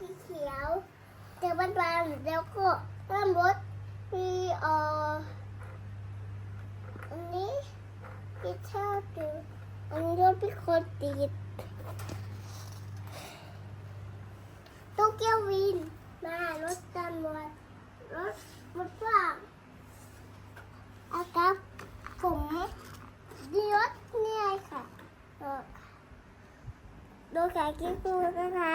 สีเขียวเจอบานแล้วก็ด้านบนมีเอ่ออันนี้ที่ชอบดูอันนี้รถพี่คนติดโตเกียววินมารถตำรวจรถรถว่างอากับผมดีรถเนี่ยค่ะเออดูแขกกิ๊กูนะคะ